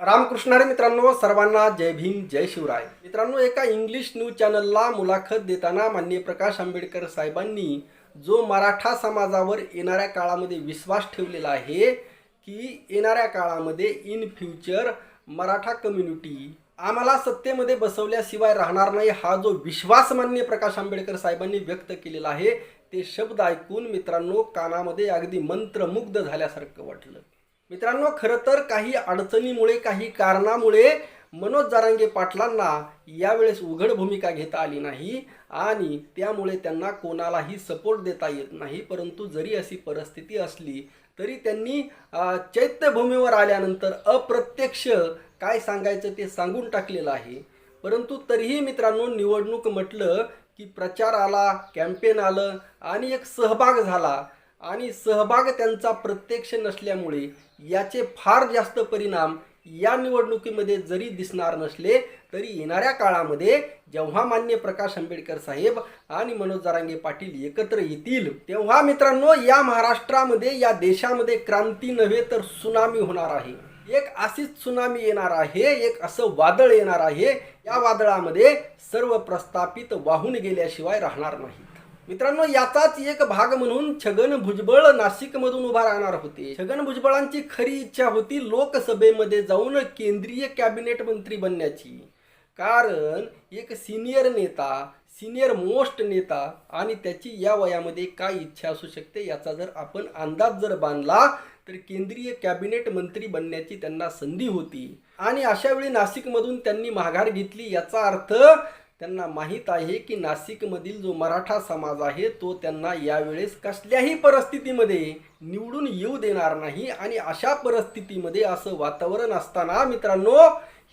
रामकृष्णारे मित्रांनो सर्वांना जय भीम जय शिवराय. मित्रांनो एका इंग्लिश न्यूज चॅनलला मुलाखत देताना माननीय प्रकाश आंबेडकर साहेबांनी जो मराठा समाजावर येणाऱ्या काळामध्ये विश्वास ठेवलेला आहे की येणाऱ्या काळामध्ये इन फ्युचर मराठा कम्युनिटी आम्हाला सत्तेमध्ये बसवल्याशिवाय राहणार नाही हा जो विश्वास माननीय प्रकाश आंबेडकर साहेबांनी व्यक्त केलेला आहे ते शब्द ऐकून मित्रांनो कानामध्ये अगदी मंत्रमुग्ध झाल्यासारखं वाटलं. मित्रांनो खरं तर काही अडचणीमुळे काही कारणामुळे मनोज जारांगे पाटलांना यावेळेस उघड भूमिका घेता आली नाही आणि त्यामुळे त्यांना कोणालाही सपोर्ट देता येत नाही. परंतु जरी अशी परिस्थिती असली तरी त्यांनी चैत्यभूमीवर आल्यानंतर अप्रत्यक्ष काय सांगायचं ते सांगून टाकलेलं आहे. परंतु तरीही मित्रांनो निवडणूक म्हटलं की प्रचार आला कॅम्पेन आलं आणि एक सहभाग झाला. आणि सहभाग त्यांचा प्रत्यक्ष नसल्यामुळे याचे फार जास्त परिणाम या निवडणुकीमध्ये जरी दिसणार नसले तरी येणाऱ्या काळामध्ये जेव्हा मान्य प्रकाश आंबेडकर साहेब आणि मनोज जारांगे पाटील एकत्र येतील तेव्हा मित्रांनो या महाराष्ट्रामध्ये या देशामध्ये क्रांती नव्हे तर सुनामी होणार आहे. एक अशीच सुनामी येणार आहे एक असं वादळ येणार आहे या वादळामध्ये सर्व प्रस्थापित वाहून गेल्याशिवाय राहणार नाही. मित्रांनो याचाच एक भाग म्हणून छगन भुजबळ नाशिकमधून उभा राहणार होते. छगन भुजबळांची खरी इच्छा होती लोकसभेमध्ये जाऊन केंद्रीय कॅबिनेट मंत्री बनण्याची. कारण एक सिनियर नेता सिनियर मोस्ट नेता आणि त्याची या वयामध्ये काय इच्छा असू शकते याचा जर आपण अंदाज जर बांधला तर केंद्रीय कॅबिनेट मंत्री बनण्याची त्यांना संधी होती. आणि अशा वेळी नाशिकमधून त्यांनी माघार घेतली याचा अर्थ त्यांना माहीत आहे की नाशिकमधील जो मराठा समाज आहे तो त्यांना यावेळेस कसल्याही परिस्थितीमध्ये निवडून येऊ देणार नाही आणि अशा परिस्थितीमध्ये असं वातावरण असताना मित्रांनो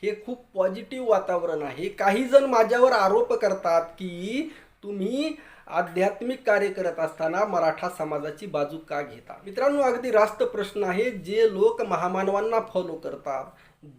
हे खूप पॉझिटिव्ह वातावरण आहे. काही जण माझ्यावर आरोप करतात की तुम्ही आध्यात्मिक कार्य करत असताना मराठा समाजाची बाजू का घेता? मित्रांनो अगदी रास्त प्रश्न आहे. जे लोक महामानवांना फॉलो करतात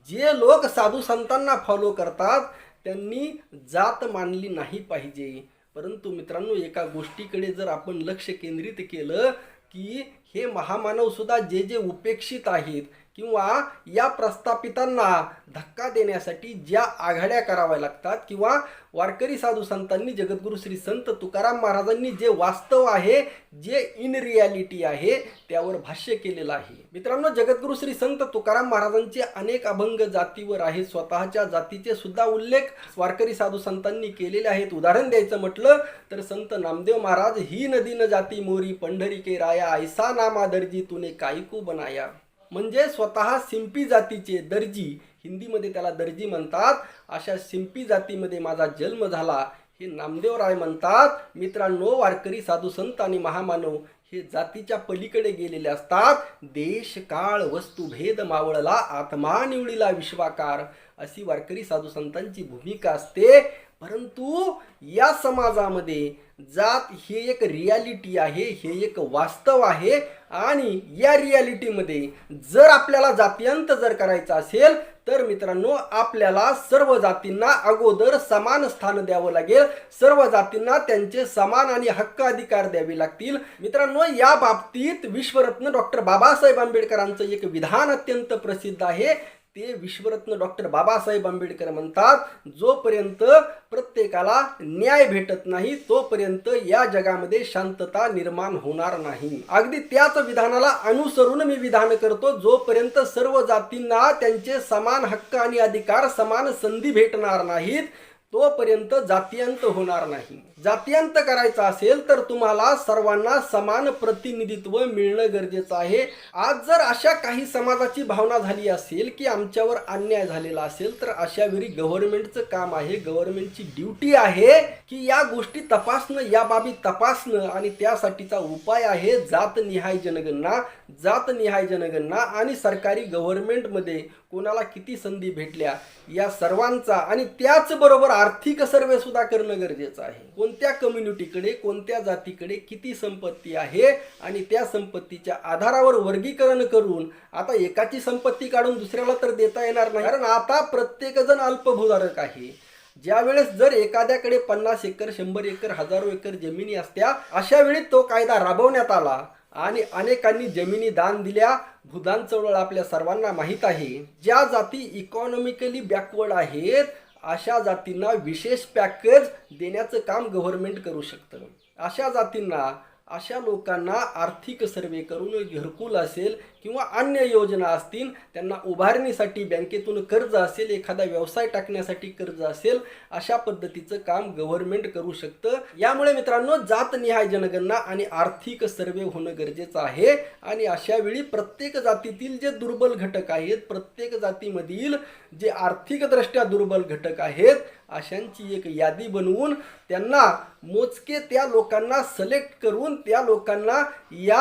जे लोक साधू संतांना फॉलो करतात त्यांनी जात मानली नाही पाहिजे. परंतु मित्रांनो एका गोष्टीकडे जर आपण लक्ष केंद्रित केलं की हे महामानव सुद्धा जे जे उपेक्षित आहेत किंवा या प्रस्थापितांना धक्का देण्यासाठी ज्या आघाड्या कराव्या लागतात किंवा वारकरी साधू संतांनी जगद्गुरू श्री संत तुकाराम महाराजांनी जे वास्तव आहे जे इन रियालिटी आहे त्यावर भाष्य केलेलं आहे. मित्रांनो जगद्गुरू श्री संत तुकाराम महाराजांचे अनेक अभंग जातीवर आहेत. स्वतःच्या जातीचे सुद्धा उल्लेख वारकरी साधू संतांनी केलेले आहेत. उदाहरण द्यायचं म्हटलं तर संत नामदेव महाराज ही नदी न जाती मोरी पंढरी के राया ऐसा नामा दर्जी तुने कायकू बनाया. म्हणजे स्वतः सिंपी जातीचे दर्जी हिंदीमध्ये त्याला दर्जी म्हणतात. अशा सिंपी जातीमध्ये माझा जन्म झाला हे नामदेवराय म्हणतात. मित्रांनो वारकरी साधू संत आणि महामानव हे जातीच्या पलीकडे गेलेले असतात. देश काळ वस्तुभेद मावळला आत्मा निवडीला विश्वाकार. अशी वारकरी साधू संतांची भूमिका असते. परंतु या समाजामध्ये जात हे एक रियालिटी आहे हे एक वास्तव आहे आणि या रियालिटीमध्ये जर आपल्याला जातीयंत जर करायचं असेल तर मित्रांनो आपल्याला सर्व जातींना अगोदर समान स्थान द्यावं लागेल. सर्व जातींना त्यांचे समान आणि हक्क अधिकार द्यावे लागतील. मित्रांनो या बाबतीत विश्वरत्न डॉक्टर बाबासाहेब आंबेडकरांचं एक विधान अत्यंत प्रसिद्ध आहे. ते विश्वरत्न डॉक्टर बाबासाहेब आंबेडकर म्हणतात जोपर्यंत प्रत्येकाला न्याय भेटत नाही तोपर्यंत या जगामध्ये शांतता निर्माण होणार नाही. अगदी त्याच विधानाला अनुसरून मी विधान करतो जोपर्यंत सर्व जातींना त्यांचे समान हक्क आणि अधिकार समान संधी भेटणार नाहीत तोपर्यंत जातीयंत होणार नाही. जातीयंत करायचं असेल तर तुम्हाला सर्वांना समान प्रतिनिधित्व मिळणं गरजेचं आहे. आज जर अशा काही समाजाची भावना झाली असेल की आमच्यावर अन्याय झालेला असेल तर अशा वेळी गव्हर्नमेंटचं काम आहे. गव्हर्नमेंटची ड्युटी आहे की या गोष्टी तपासणं या बाबी तपासणं आणि त्यासाठीचा उपाय आहे जातनिहाय जनगणना जातनिहाय जनगणना आणि सरकारी गव्हर्नमेंटमध्ये कोणाला किती संधी भेटल्या या सर्वांचा आणि त्याचबरोबर आर्थिक सर्वे सुद्धा करणं गरजेचं आहे. कोणत्या कम्युनिटीकडे कोणत्या जातीकडे किती संपत्ती आहे आणि त्या संपत्तीच्या आधारावर वर्गीकरण करून आता एकाची संपत्ती काढून दुसऱ्याला तर देता येणार नाही. कारण आता प्रत्येकजण अल्पभूधारक आहे. ज्यावेळेस जर एखाद्याकडे पन्नास एकर शंभर एकर हजारो एकर जमिनी असत्या अशा वेळी तो कायदा राबवण्यात आला. आणि अनेकांनी जमिनी दान दिल्या. भूदान चळवळ आपल्या सर्वांना माहीत आहे. ज्या जाती इकॉनॉमिकली बॅकवर्ड आहेत अशा जातींना विशेष पॅकेज देण्याचं काम गव्हर्नमेंट करू शकतं. अशा जातींना अशा लोकांना आर्थिक सर्वे करून घरकुल असेल किंवा अन्य योजना असतील त्यांना उभारणीसाठी बँकेतून कर्ज असेल एखादा व्यवसाय टाकण्यासाठी कर्ज असेल अशा पद्धतीचं काम गव्हर्नमेंट करू शकतं. यामुळे मित्रांनो जातनिहाय जनगणना आणि आर्थिक सर्वे होणं गरजेचं आहे. आणि अशा वेळी प्रत्येक जातीतील जे दुर्बल घटक आहेत प्रत्येक जातीमधील जे आर्थिकदृष्ट्या दुर्बल घटक आहेत अशांची एक यादी बनवून त्यांना मोजके त्या लोकांना सलेक्ट करून त्या लोकांना या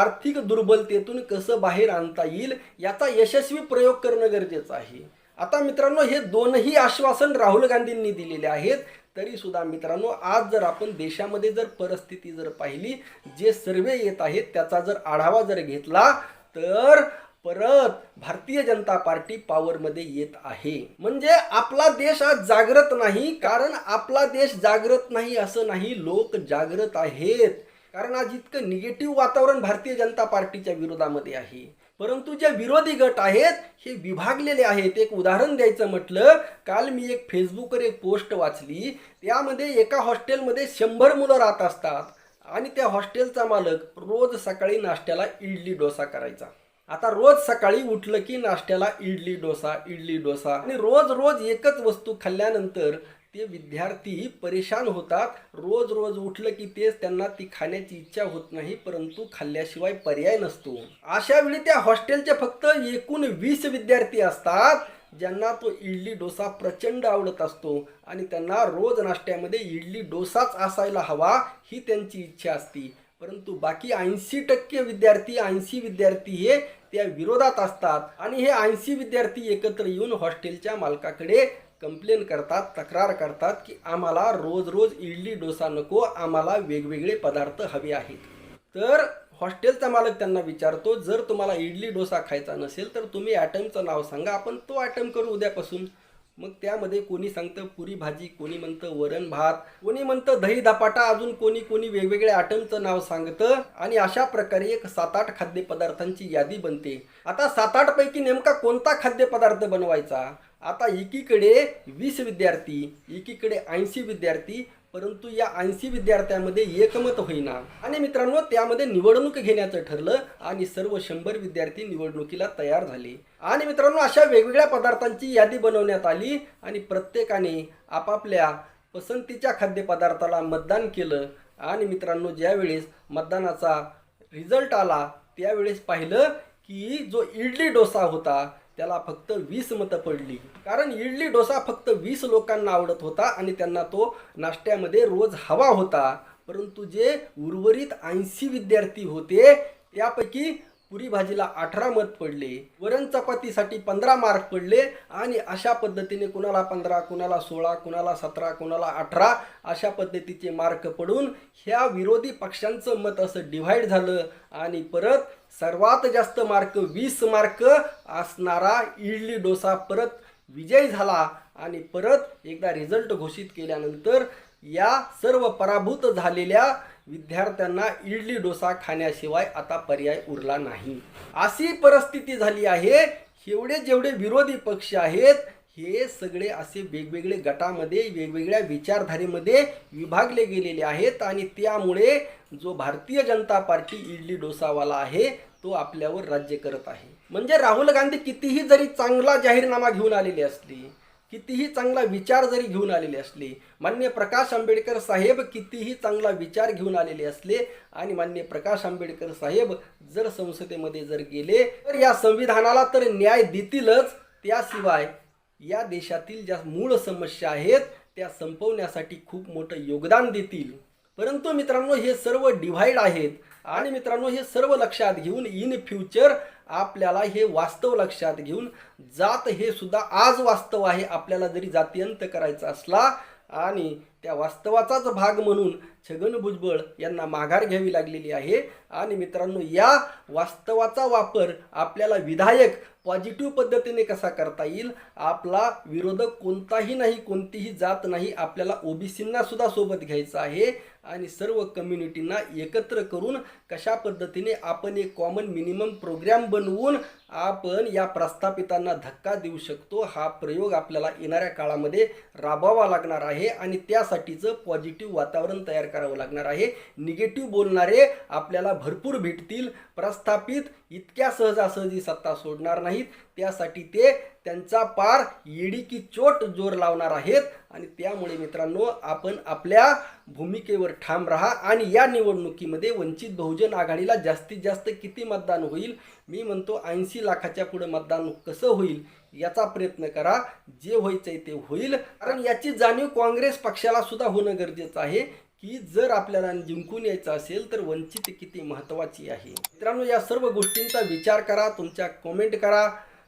आर्थिक दुर्बलतेतून कसं बाहेर आणता येईल याचा यशस्वी प्रयोग करणं गरजेचं आहे. आता मित्रांनो हे दोनही आश्वासन राहुल गांधींनी दिलेले आहेत. तरी सुद्धा मित्रांनो आज जर आपण देशामध्ये जर परिस्थिती जर पाहिली जे सर्वे येत आहेत त्याचा जर आढावा जर घेतला तर परत भारतीय जनता पार्टी पॉवरमध्ये येत आहे. म्हणजे आपला देश आज जागृत नाही कारण आपला देश जागृत नाही असं नाही लोक जागृत आहेत. कारण आज इतकं निगेटिव्ह वातावरण भारतीय जनता पार्टीच्या विरोधामध्ये आहे. परंतु जे विरोधी गट आहेत हे विभागलेले आहेत. एक उदाहरण द्यायचं म्हटलं काल मी एक फेसबुकवर एक पोस्ट वाचली त्यामध्ये एका हॉस्टेलमध्ये शंभर मुलं राहत असतात आणि त्या हॉस्टेलचा मालक रोज सकाळी नाश्त्याला इडली डोसा करायचा. आता रोज सकाळी उठलं की नाश्त्याला इडली डोसा इडली डोसा. आणि रोज रोज एकच वस्तू खाल्ल्यानंतर ते विद्यार्थी परेशान होतात. रोज रोज उठलं की तेच त्यांना ती खाण्याची इच्छा होत नाही परंतु खाल्ल्याशिवाय पर्याय नसतो. अशा वेळी त्या हॉस्टेलचे फक्त एकूण वीस विद्यार्थी असतात ज्यांना तो इडली डोसा प्रचंड आवडत असतो. आणि त्यांना रोज नाश्त्यामध्ये इडली डोसाच असायला हवा ही त्यांची इच्छा असती. परंतु बाकी ऐंशी टक्के विद्यार्थी ऐंशी विद्यार्थी हे त्या विरोधात असतात. आणि हे ऐंशी विद्यार्थी एकत्र येऊन हॉस्टेलच्या मालकाकडे कंप्लेन करतात तक्रार करतात की आम्हाला रोज रोज इडली डोसा नको आम्हाला वेगवेगळे पदार्थ हवे आहेत. तर हॉस्टेलचा मालक त्यांना विचारतो जर तुम्हाला इडली डोसा खायचा नसेल तर तुम्ही ॲटमचं नाव सांगा आपण तो ॲटम करू उद्यापासून. मग त्यामध्ये कोणी सांगतं पुरी भाजी कोणी म्हणतं वरण भात कोणी म्हणतं दही धपाटा अजून कोणी कोणी वेगवेगळ्या आयटमचं नाव सांगतं आणि अशा प्रकारे एक सात आठ खाद्यपदार्थांची यादी बनते. आता सात आठ पैकी नेमका कोणता खाद्यपदार्थ बनवायचा? आता एकीकडे वीस विद्यार्थी एकीकडे ऐंशी विद्यार्थी परंतु या ऐंशी विद्यार्थ्यांमध्ये एकमत होईना. आणि मित्रांनो त्यामध्ये निवडणूक घेण्याचं ठरलं आणि सर्व शंभर विद्यार्थी निवडणुकीला तयार झाले. आणि मित्रांनो अशा वेगवेगळ्या पदार्थांची यादी बनवण्यात आली आणि प्रत्येकाने आपापल्या पसंतीच्या खाद्यपदार्थाला मतदान केलं. आणि मित्रांनो ज्यावेळेस मतदानाचा रिझल्ट आला त्यावेळेस पाहिलं की जो इडली डोसा होता त्याला फक्त वीस मतं पडली. कारण इडली डोसा फक्त वीस लोकांना आवडत होता आणि त्यांना तो नाश्त्यामध्ये रोज हवा होता. परंतु जे उर्वरित ऐंशी विद्यार्थी होते त्यापैकी पुरी भाजीला अठरा मत पडले वरण चपातीसाठी पंधरा मार्क पडले आणि अशा पद्धतीने कुणाला पंधरा कुणाला सोळा कुणाला सतरा कुणाला अठरा अशा पद्धतीचे मार्क पडून ह्या विरोधी पक्षांचं मत असं डिव्हाइड झालं आणि परत सर्वात जास्त मार्क वीस मार्क असणारा इडली डोसा परत विजय झाला आणि परत एकदा रिझल्ट घोषित केल्यानंतर या सर्व पराभूत झालेल्या विद्यार्थ्यांना इडली डोसा खाण्याशिवाय आता पर्याय उरला नाही. अशी परिस्थिती झाली आहे एवढे जेवढे विरोधी पक्ष आहेत हे सगळे असे वेगवेगळे गटामध्ये वेगवेगळ्या विचारधारेमध्ये विभागले गेलेले आहेत आणि त्यामुळे जो भारतीय जनता पार्टी इडली डोसावाला आहे तो आपल्यावर राज्य करत आहे. म्हणजे राहुल गांधी कितीही जरी चांगला जाहीरनामा घेऊन आलेले असली कितीही चांगला विचार जरी घेऊन आलेले असले मान्य प्रकाश आंबेडकर साहेब कितीही चांगला विचार घेऊन आलेले असले आणि मान्य प्रकाश आंबेडकर साहेब जर संसदेमध्ये जर गेले तर या संविधानाला तर न्याय देतीलच. त्याशिवाय या देशातील ज्या मूळ समस्या आहेत त्या संपवण्यासाठी खूप मोठं योगदान देतील. परंतु मित्रांनो हे सर्व डिव्हाइड आहेत. आणि मित्रांनो हे सर्व लक्षात घेऊन इन फ्युचर आपल्याला हे वास्तव लक्षात घेऊन जात हे सुद्धा आज वास्तव आहे. आपल्याला जरी जातीयंत करायचा असला आणि त्या वास्तवाचाच भाग म्हणून छगन भुजबळ यांना माघार घ्यावी लागलेली आहे. आणि मित्रांनो या वास्तवाचा वापर आपल्याला विधायक पॉझिटिव्ह पद्धतीने कसा करता येईल? आपला विरोधक कोणताही नाही कोणतीही जात नाही आपल्याला ओबीसींना सुद्धा सोबत घ्यायचं आहे. आणि सर्व कम्युनिटींना एकत्र करून कशा पद्धतीने आपण एक कॉमन मिनिमम प्रोग्रॅम बनवून आपण या प्रस्थापितांना धक्का देऊ शकतो हा प्रयोग आपल्याला येणाऱ्या काळामध्ये राबवावा लागणार आहे आणि त्यासाठीचं पॉझिटिव्ह वातावरण तयार करावं लागणार आहे. निगेटिव्ह बोलणारे आपल्याला भरपूर भेटतील. प्रस्थापित इतक्या सहजासहजी सत्ता सोडणार नाहीत. त्यासाठी ते त्यांचा पार येडी की चोट जोर लावणार आहेत. आणि त्यामुळे मित्रांनो आपण आपल्या भूमिकेवर ठाम राहा आणि या निवडणुकीमध्ये वंचित बहुजन आघाडीला जास्तीत जास्त किती मतदान होईल? मी म्हणतो ऐंशी लाखाच्या पुढे मतदान कसं होईल याचा प्रयत्न करा. जे व्हायचंय ते होईल. कारण याची जाणीव काँग्रेस पक्षाला सुद्धा होणं गरजेचं आहे की जर आपल्याला जिंकून यायचं असेल तर वंचित किती महत्त्वाची आहे? मित्रांनो या सर्व गोष्टींचा विचार करा तुमच्या कमेंट करा.